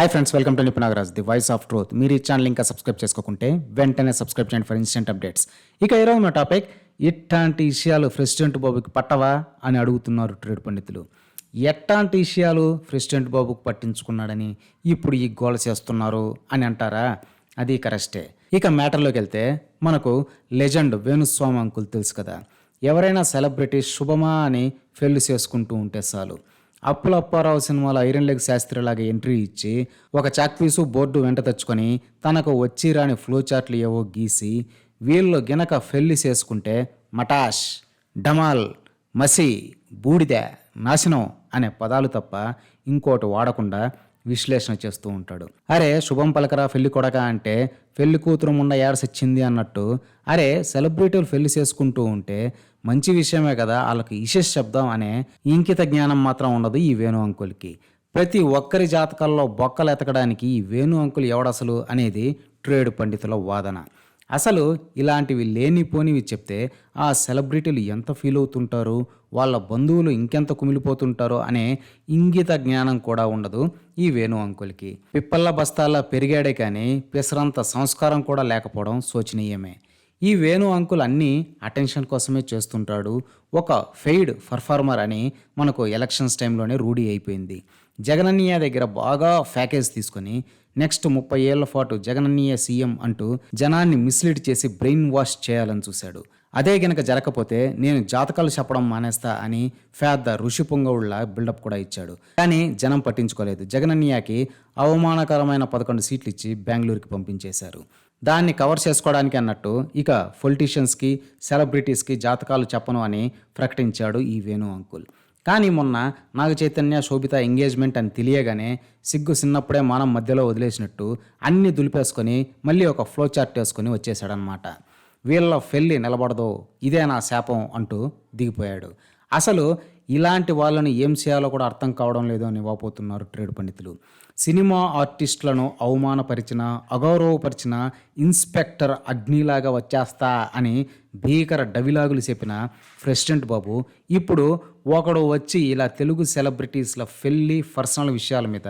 Hi friends welcome to Nipunagaraj the voice of truth మీరు ఈ channel ఇంకా subscribe చేసుకోకుంటే వెంటనే సబ్స్క్రైబ్ చేయండి ఫర్ ఇన్స్టెంట్ అప్డేట్స్ ఇక ఈరోజు మా టాపిక్ ఇట్లాంటి విషయాలు ప్రెసిడెంట్ బాబుకి పట్టవా అని అడుగుతున్నారు ట్రేడ్ పండితులు. ఎట్లాంటి విషయాలు ప్రెసిడెంట్ బాబుకు పట్టించుకున్నాడని ఇప్పుడు ఈ గోల చేస్తున్నారు అని అంటారా? అది కరెస్టే ఇక మ్యాటర్లోకి వెళ్తే మనకు లెజెండ్ వేణుస్వామి అంకుల్ తెలుసు కదా. ఎవరైనా సెలబ్రిటీ శుభమా అని ఫెల్లు చేసుకుంటూ ఉంటే చాలు. అప్పుల అప్పారావు సినిమాలో ఐరన్ లెగ్ శాస్త్రిలాగా ఎంట్రీ ఇచ్చి ఒక చాక్ పీసు బోర్డు వెంట తెచ్చుకొని తనకు వచ్చి రాని ఫ్లో చార్ట్లు ఏవో గీసి వీళ్ళు గినక ఫెల్లి చేసుకుంటే మటాష్ డమాల్ మసి బూడిద నాశనం అనే పదాలు తప్ప ఇంకోటి వాడకుండా విశ్లేషణ చేస్తూ ఉంటాడు. అరే శుభం పలకరా పెళ్ళి కొడక అంటే పెళ్ళి కూతురు ముండ ఏడసొచ్చింది అన్నట్టు అరే సెలబ్రిటీలు పెళ్ళి చేసుకుంటూ ఉంటే మంచి విషయమే కదా వాళ్ళకి ఇషస్ శబ్దం అనే ఇంకిత జ్ఞానం మాత్రం ఉండదు ఈ వేణు అంకుల్కి. ప్రతి ఒక్కరి జాతకాల్లో బొక్కలు ఎతకడానికి ఈ వేణు అంకుల్ ఎవడసలు అనేది ట్రేడ్ పండితుల వాదన. అసలు ఇలాంటివి లేనిపోనివి చెప్తే ఆ సెలబ్రిటీలు ఎంత ఫీల్ అవుతుంటారు వాళ్ళ బంధువులు ఇంకెంత కుమిలిపోతుంటారో అనే ఇంగిత జ్ఞానం కూడా ఉండదు ఈ వేణు అంకుల్కి. పిప్పల్ల బస్తాల్లో పెరిగాడే కానీ పిసరంత సంస్కారం కూడా లేకపోవడం శోచనీయమే. ఈ వేణు అంకుల్ అన్నీ అటెన్షన్ కోసమే చేస్తుంటాడు. ఒక ఫెయిడ్ పర్ఫార్మర్ అని మనకు ఎలక్షన్స్ టైంలోనే రూఢీ అయిపోయింది. జగనన్నయ్య దగ్గర బాగా ప్యాకేజ్ తీసుకొని నెక్స్ట్ ముప్పై ఏళ్ళ పాటు జగనన్నయ్య సీఎం అంటూ జనాన్ని మిస్లీడ్ చేసి బ్రెయిన్ వాష్ చేయాలని చూశాడు. అదే గనక జరగకపోతే నేను జాతకాలు చెప్పడం మానేస్తా అని పెద్ద ఋషి పొంగవుళ్ళ బిల్డప్ కూడా ఇచ్చాడు. కానీ జనం పట్టించుకోలేదు. జగనన్నయ్యకి అవమానకరమైన పదకొండు సీట్లు ఇచ్చి బెంగళూరుకి పంపించేశారు. దాన్ని కవర్ చేసుకోవడానికి అన్నట్టు ఇక పొలిటీషియన్స్కి సెలబ్రిటీస్కి జాతకాలు చెప్పను అని ప్రకటించాడు ఈ వేణు అంకుల్. కానీ మొన్న నాగ చైతన్య శోభిత ఎంగేజ్మెంట్ అని తెలియగానే సిగ్గు చిన్నప్పుడే మనం మధ్యలో వదిలేసినట్టు అన్ని దులిపేసుకొని మళ్ళీ ఒక ఫ్లో చార్ట్ వేసుకొని వచ్చేసాడనమాట వీళ్ళ ఫెల్లి నిలబడదో ఇదే నా శాపం అంటూ దిగిపోయాడు. అసలు ఇలాంటి వాళ్ళని ఏం చేయాలో కూడా అర్థం కావడం లేదు అని వాపోతున్నారు ట్రేడ్ పండితులు. సినిమా ఆర్టిస్టులను అవమానపరిచిన అగౌరవపరిచిన ఇన్స్పెక్టర్ అగ్నిలాగా వచ్చేస్తా అని భీకర డవిలాగులు చెప్పిన ప్రెసిడెంట్ బాబు ఇప్పుడు ఒకడు వచ్చి ఇలా తెలుగు సెలబ్రిటీస్ల పెళ్ళి పర్సనల్ విషయాల మీద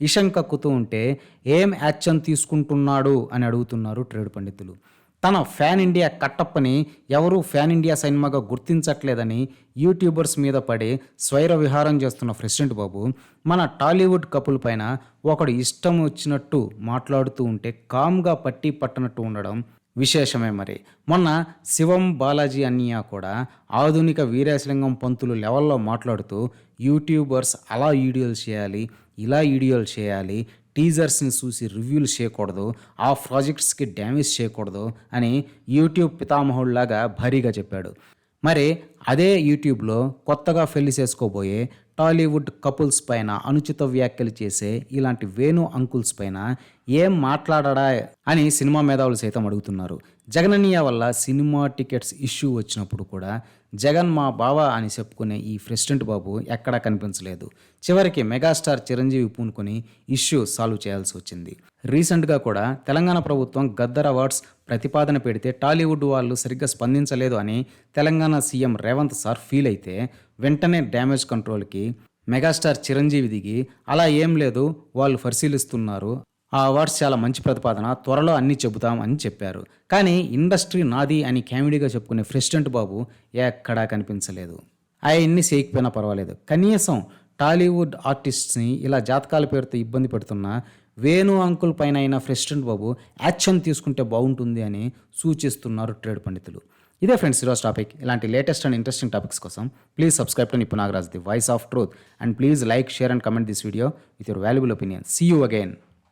ఇషం కక్కుతూ ఉంటే ఏం యాక్షన్ తీసుకుంటున్నాడు అని అడుగుతున్నారు ట్రేడ్ పండితులు. తన ఫ్యాన్ ఇండియా కట్టప్పని ఎవరూ ఫ్యాన్ ఇండియా సినిమాగా గుర్తించట్లేదని యూట్యూబర్స్ మీద పడి స్వైర విహారం చేస్తున్న ప్రెసిడెంట్ బాబు మన టాలీవుడ్ కపుల్ పైన ఒకడు ఇష్టం వచ్చినట్టు మాట్లాడుతూ ఉంటే కామ్గా పట్టి పట్టనట్టు ఉండడం విశేషమే మరి. మొన్న శివం బాలాజీ అన్నయ్య కూడా ఆధునిక వీరేశలింగం పంతులు లెవెల్లో మాట్లాడుతూ యూట్యూబర్స్ అలా వీడియోలు చేయాలి ఇలా వీడియోలు చేయాలి టీజర్స్ని చూసి రివ్యూలు చేయకూడదు ఆ ప్రాజెక్ట్స్కి డ్యామేజ్ చేయకూడదు అని యూట్యూబ్ పితామహుళ్ళాగా భారీగా చెప్పాడు. మరి అదే యూట్యూబ్లో కొత్తగా పెళ్ళి చేసుకోబోయే టాలీవుడ్ కపుల్స్ పైన అనుచిత వ్యాఖ్యలు చేసే ఇలాంటి వేణు అంకుల్స్ పైన ఏం మాట్లాడడా అని సినిమా మేధావులు సైతం అడుగుతున్నారు. జగనన్నయ్య వల్ల సినిమా టికెట్స్ ఇష్యూ వచ్చినప్పుడు కూడా జగన్ మా బావ అని చెప్పుకునే ఈ ప్రెసిడెంట్ బాబు ఎక్కడా కనిపించలేదు. చివరికి మెగాస్టార్ చిరంజీవి పూనుకొని ఇష్యూ సాల్వ్ చేయాల్సి వచ్చింది. రీసెంట్గా కూడా తెలంగాణ ప్రభుత్వం గద్దర్ అవార్డ్స్ ప్రతిపాదన పెడితే టాలీవుడ్ వాళ్ళు సరిగ్గా స్పందించలేదు అని Telangana CM Revanth sir feel అయితే వెంటనే డ్యామేజ్ కంట్రోల్కి మెగాస్టార్ చిరంజీవి దిగి అలా ఏం లేదు వాళ్ళు పరిశీలిస్తున్నారు ఆ అవార్డ్స్ చాలా మంచి ప్రతిపాదన త్వరలో అన్నీ చెబుతాం అని చెప్పారు. కానీ ఇండస్ట్రీ నాది అని కామెడీగా చెప్పుకునే ప్రెసిడెంట్ బాబు ఎక్కడా కనిపించలేదు. ఆయన్ని చేయకపోయినా పర్వాలేదు. కనీసం టాలీవుడ్ ఆర్టిస్ట్స్ని ఇలా జాతకాల పేరుతో ఇబ్బంది పెడుతున్న వేణు అంకుల్ పైన అయిన ప్రెసిడెంట్ బాబు యాక్షన్ తీసుకుంటే బాగుంటుంది అని సూచిస్తున్నారు ట్రేడ్ పండితులు. ఇదే ఫ్రెండ్స్ ఈరోజు టాపిక్. ఇలాంటి లేటెస్ట్ అండ్ ఇంట్రెస్టింగ్ టాపిక్స్ కోసం please subscribe to Nippu Nagaraj the voice of truth and please like share and comment this video with your valuable opinion. See you again